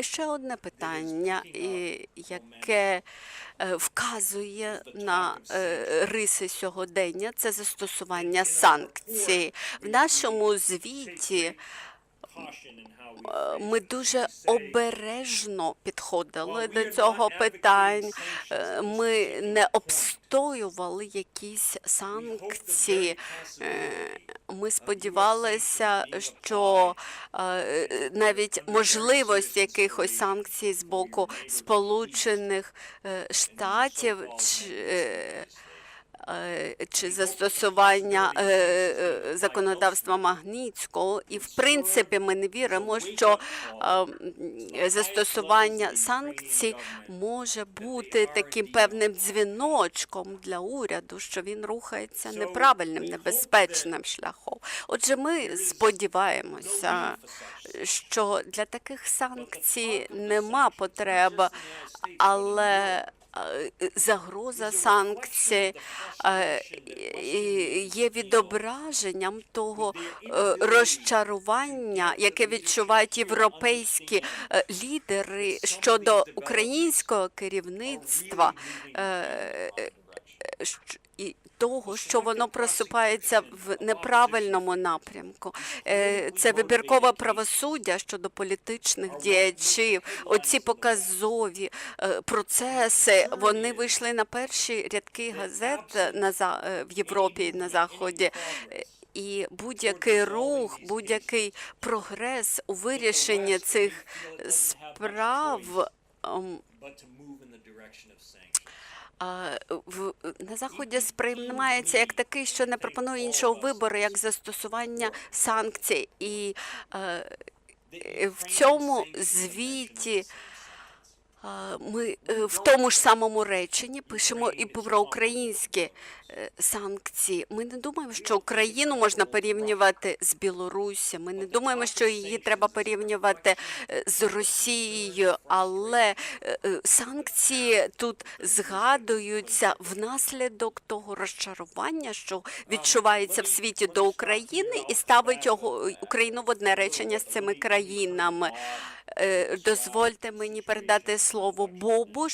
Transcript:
Ще одне питання, яке е, вказує на е, риси сьогодення, це застосування санкцій. В нашому звіті е, ми дуже обережно підходили до цього питання. Ми не обстоювали якісь санкції. Ми сподівалися, що е, навіть можливість якихось санкцій з боку Сполучених е, Штатів чи, е, чи застосування е, е, законодавства Магнітського, і в принципі ми не віримо, що е, застосування санкцій може бути таким певним дзвіночком для уряду, що він рухається неправильним, небезпечним шляхом. Отже, ми сподіваємося, що для таких санкцій нема потреби, але е, загроза санкцій е, є відображенням того е, розчарування, яке відчувають європейські е, лідери щодо українського керівництва. І того, що воно просипається в неправильному напрямку. Е, Це вибіркове правосуддя щодо політичних діячів. Оці показові е, процеси вони вийшли на перші рядки газет на е, в Європі і на заході. І будь-який рух, будь-який прогрес у вирішенні цих справ ем, на Заході сприймається як такий, що не пропонує іншого вибору, як застосування санкцій. І е, в цьому звіті ми е, в тому ж самому реченні пишемо і про українські е, санкції. Ми не думаємо, що Україну можна порівнювати з Білорусі. Ми не думаємо, що її треба порівнювати е, з Росією, але санкції тут згадуються внаслідок того розчарування, що відчувається в світі до України, і ставить його Україну в одне речення з цими країнами. Е, Дозвольте мені передати слово Бобу,